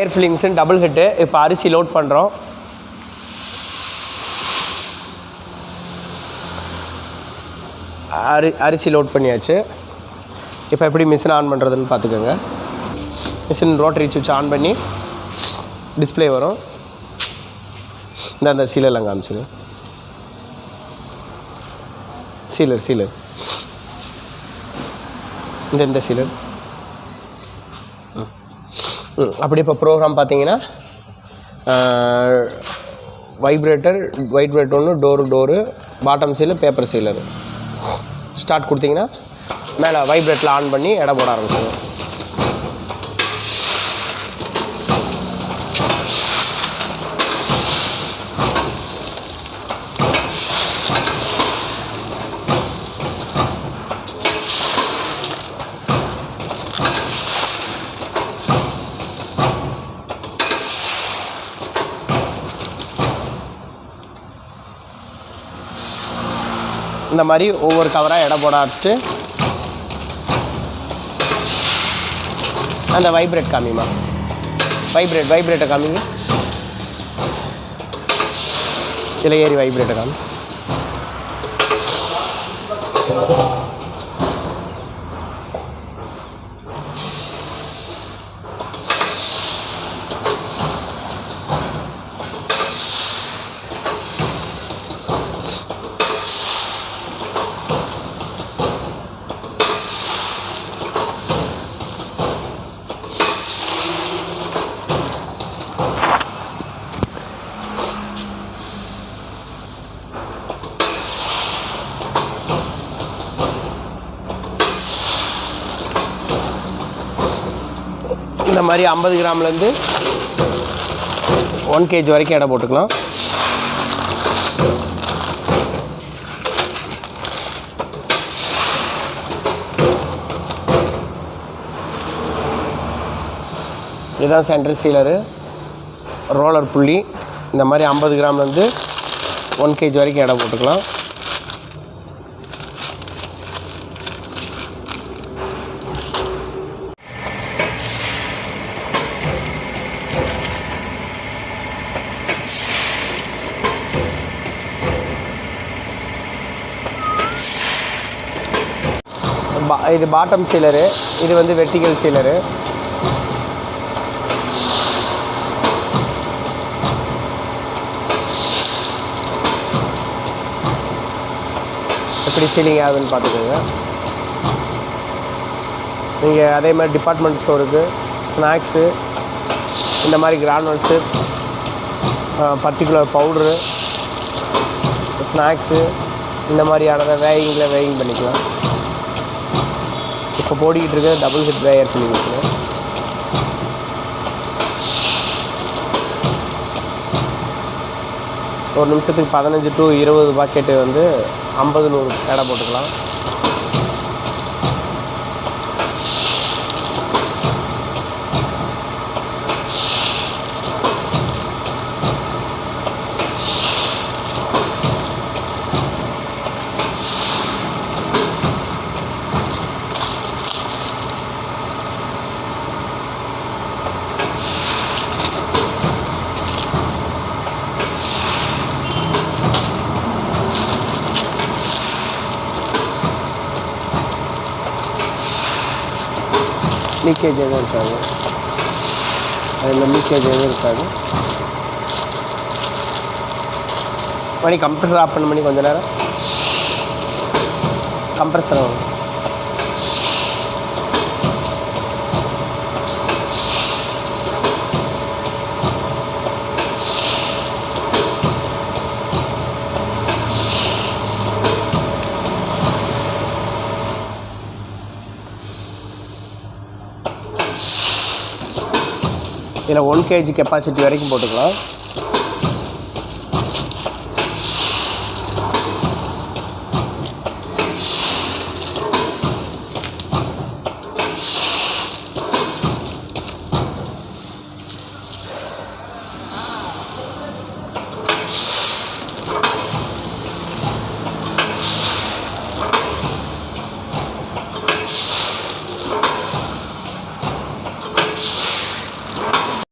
ஏர் ஃபிலிம்ஸுன்னு double head இப்போ அரிசி load பண்ணுறோம் அரி அரிசி லோட் பண்ணியாச்சு. இப்போ எப்படி மிஷின் ஆன் பண்ணுறதுன்னு பார்த்துக்கோங்க. மிஷின் ரோட்டரி சுவிட்ச் ஆன் பண்ணி டிஸ்ப்ளே வரும். இந்த அந்த சீலர்லாம் காமிச்சிது சீலர் சீலர் இந்த இந்த சீலர் ம். அப்படி இப்போ ப்ரோக்ராம் பார்த்தீங்கன்னா வைப்ரேட்டர் வைப்ரேட்டர் ஒன்று door door bottom seal paper sealer start கொடுத்தீங்கன்னா மேலே வைப்ரேட்டில் ஆன் பண்ணி எடை போட ஆரம்பிச்சிடும். இந்த மாதிரி ஒவ்வொரு கவராக எடை போடாட்டு அந்த வைப்ரேட் காமிமா வைப்ரேட் வைப்ரேட்டை காமிங்க. இதில் ஏறி வைப்ரேட்டை காமி. இந்த மாதிரி ஐம்பது கிராம்லேருந்து ஒன் கேஜி வரைக்கும் எடை போட்டுக்கலாம். இதுதான் சென்டர் சீலரு ரோலர் புள்ளி இந்த மாதிரி ஐம்பது கிராம்லேருந்து ஒன் கேஜி வரைக்கும் எடை போட்டுக்கலாம். இது பாட்டம் சீலரு இது வந்து வெர்டிகல் சீலரு எப்படி சீலிங் ஆகுதுன்னு பார்த்துக்கோங்க. நீங்கள் அதே மாதிரி டிபார்ட்மெண்ட் ஸ்டோருக்கு ஸ்நாக்ஸு இந்த மாதிரி கிரானல்ஸு பர்டிகுலர் பவுட்ரு ஸ்நாக்ஸு இந்த மாதிரியானதை வேயிங்கில் வேயிங் பண்ணிக்கலாம். இப்போ போடிக்கிட்டு இருக்க டபுள் ஹெட் வேயர் சொல்லி மிஷினு ஒரு நிமிஷத்துக்கு பதினஞ்சு டு இருபது பாக்கெட்டு வந்து ஐம்பது நூறு எடை போட்டுக்கலாம். லீக்கேஜ் எதுவும் இருக்காது. அதில் லீக்கேஜ் எதுவும் இருக்காது. மணி கம்ப்ரஸர் ஆஃப் பண்ண பண்ணி கொஞ்ச நேரம். கம்ப்ரஸர் இதில் ஒன் கேஜி கெப்பாசிட்டி வரைக்கும் போட்டுக்கலாம்.